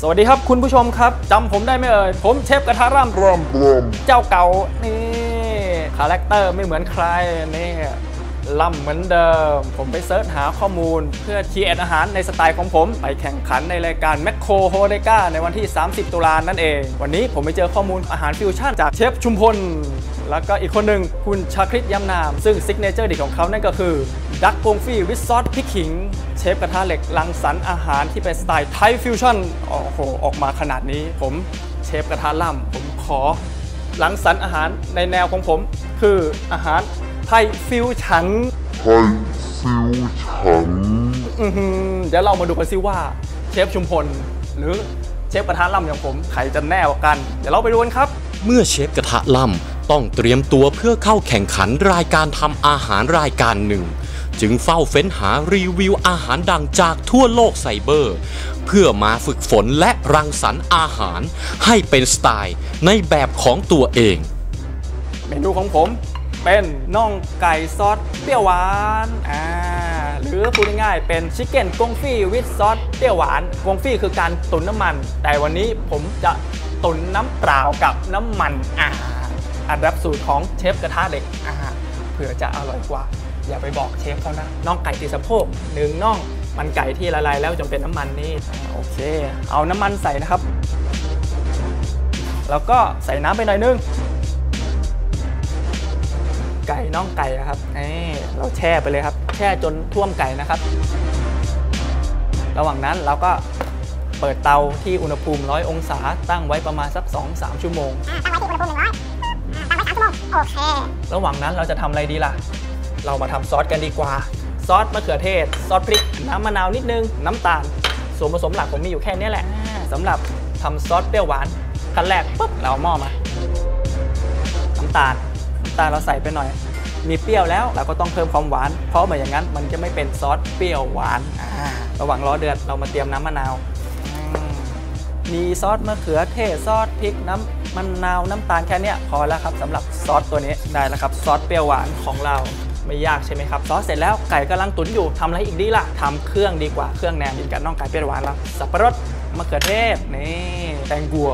สวัสดีครับคุณผู้ชมครับจำผมได้ไหมเอ่ย ผมเชฟกระทะร่ำร่ำร่เจ้าเก่านี่คาแรคเตอร์ไม่เหมือนใครนี่ ล่ำเหมือนเดิม ผมไปเสิร์ชหาข้อมูล เพื่อคีเอทอาหารในสไตล์ของผม ไปแข่งขันในรายการแมคโครโฮเดกาในวันที่ 30 ตุลานั่นเอง วันนี้ผมไปเจอข้อมูลอาหารฟิวชั่นจากเชฟชุมพล แล้วก็อีกคนหนึ่งคุณชาคริตยำนาม ซึ่งซิกเนเจอร์ดิของเขานั่นก็คือ ดักกงฟี่วิซซอสพริกขิง เชฟกระทะเหล็กรังสรรค์อาหารที่เป็นสไตล์ไทยฟิวชั่นโอ้โหออกมาขนาดนี้ ผมเชฟกระทะล่ำผมขอหลังสรรอาหารในแนวของผม คืออาหาร ไทยฟิวชั่นำไทยฟิวฉันอื้อหือเดี๋ยวเรามาดูกันซิว่าเชฟชุมพล หรือเชฟกระทะล่ำอย่างผมใครจะแน่กว่ากัน เดี๋ยวเราไปดูกันครับ เมื่อเชฟกระทะล่ำต้องเตรียมตัวเพื่อเข้าแข่งขันรายการทำอาหารรายการหนึ่ง จึงเฝ้าเฟ้นหารีวิวอาหารดังจากทั่วโลกไซเบอร์ เพื่อมาฝึกฝนและรังสรรค์อาหารให้เป็นสไตล์ในแบบของตัวเอง เมนูของผม เป็นน่องไก่ซอสเปรี้ยวหวานอ่าหรือพูดง่ายๆเป็นชิคเก้นกงฟี่วิซอสเปรี้ยวหวานกงฟี่คือการตุ๋นน้ำมัน แต่วันนี้ผมจะตุ๋นน้ำเปล่ากับน้ำมันอ่าอันรับสูตรของเชฟกระทะเหล็กอ่าเผื่อจะอร่อยกว่า อย่าไปบอกเชฟเขานะน่องไก่ติดสะโพกหนึ่งน่องมันไก่ที่ละลายแล้วจนเป็นน้ำมันนี่โอเค เอาน้ำมันใส่นะครับ แล้วก็ใส่น้ำไปหน่อยนึง ไก่น่องไก่อะครับนี่เราแช่ไปเลยครับ แช่จนท่วมไก่นะครับ ระหว่างนั้นเราก็เปิดเตาที่อุณหภูมิ 100 องศา ตั้งไว้ประมาณสัก 2-3 ชั่วโมงอ่าตั้งไว้ที่อุณหภูมิหนึ่งร้อยอ่าตั้งไว้สามชั่วโมงโอเค ระหว่างนั้นเราจะทำอะไรดีล่ะ เรามาทำซอสกันดีกว่า ซอสมะเขือเทศ ซอสพริก น้ำมะนาวนิดนึง น้ำตาล ส่วนผสมหลักผมมีอยู่แค่นี้แหละอ่าสำหรับทำซอสเปรี้ยวหวานขั้นแรกปุ๊บเราเอาหม้อมา น้ำตาลน้ำ ตาลเราใส่ไปหน่อย มีเปรี้ยวแล้วเราก็ต้องเพิ่มความหวาน เพราะไม่อย่างนั้นมันจะไม่เป็นซอสเปรี้ยวหวานอ่าระหว่างรอเดือดเรามาเตรียมน้ำมะนาวอืมมีซอสมะเขือเทศซอสพริกน้ำมะนาวน้ำตาลแค่เนี้ยพอแล้วครับสำหรับซอสตัวนี้ได้แล้วครับซอสเปรี้ยวหวานของเราไม่ยากใช่ไหมครับซอสเสร็จแล้วไก่กำลังตุ๋นอยู่ทำอะไรอีกดีล่ะทำเครื่องดีกว่าเครื่องแหนมกินกับน่องไก่เปรี้ยวหวานแล้วสับปะรดมะเขือเทศนี่แตงกัว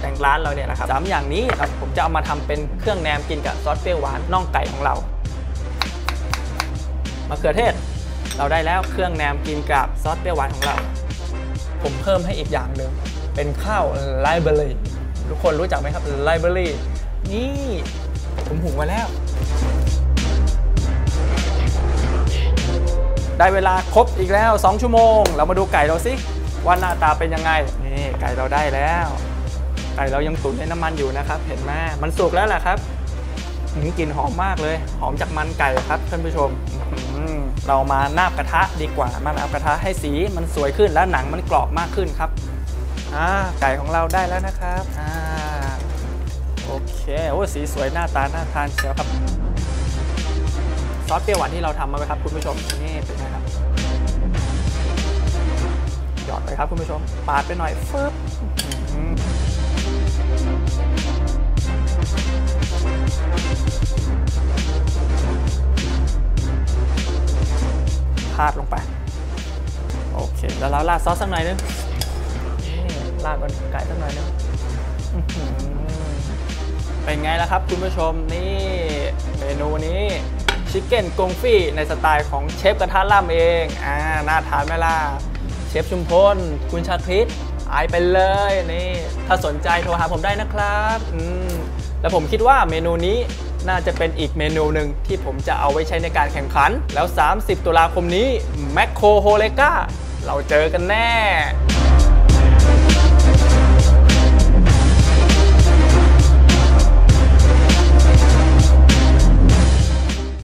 แตงร้านเราเนี่ยนะครับสามอย่างนี้ครับผมจะเอามาทำเป็นเครื่องแหนมกินกับซอสเปรี้ยวหวานน่องไก่ของเรามะเขือเทศ เราได้แล้วเครื่องแหนมกินกับซอสเปรี้ยวหวานของเรา ผมเพิ่มให้อีกอย่างหนึ่งเป็นข้าวไลเบอรี่ทุกคนรู้จักไหมครับไลเบอรี่นี่ผมหุงมาแล้ว ได้เวลาครบอีกแล้ว 2 ชั่วโมง เรามาดูไก่เราสิว่าหน้าตาเป็นยังไง นี่ไก่เราได้แล้ว ไก่เรายังตุ๋นในน้ำมันอยู่นะครับ เห็นไหมมันสุกแล้วแหละครับหืมกลิ่นหอมมากเลย หอมจากมันไก่ครับท่านผู้ชมเรามานาบกระทะดีกว่ามานาบกระทะให้สีมันสวยขึ้นและหนังมันกรอบมากขึ้นครับไก่ของเราได้แล้วนะครับอโอเคโอ้สีสวยหน้าตาน่าทานเชียวครับซอสเปรี้ยวหวานที่เราทำมาไหมครับคุณผู้ชมนี่เป็นไงครับหยอดไปครับคุณผู้ชมปาดไปหน่อยฟึบ พาดลงไป โอเค แล้วเราราดซอสสักหน่อยนึงนี่ราดบนไก่สักหน่อยนึงเป็นไงล่ะครับคุณผู้ชมนี่เมนูนี้ชิคเก้นกงฟี่ในสไตล์ของเชฟกระทะล่ำเองอ่าน่าทานไหมล่ะเชฟชุมพล คุณชาคริตไอไปเลยนี่ถ้าสนใจโทรหาผมได้นะครับ อืมแล้วผมคิดว่าเมนูนี้ น่าจะเป็นอีกเมนูหนึ่งที่ผมจะเอาไว้ใช้ในการแข่งขัน แล้ว 30 ตุลาคมนี้แมคโครโฮเลกาเราเจอกันแน่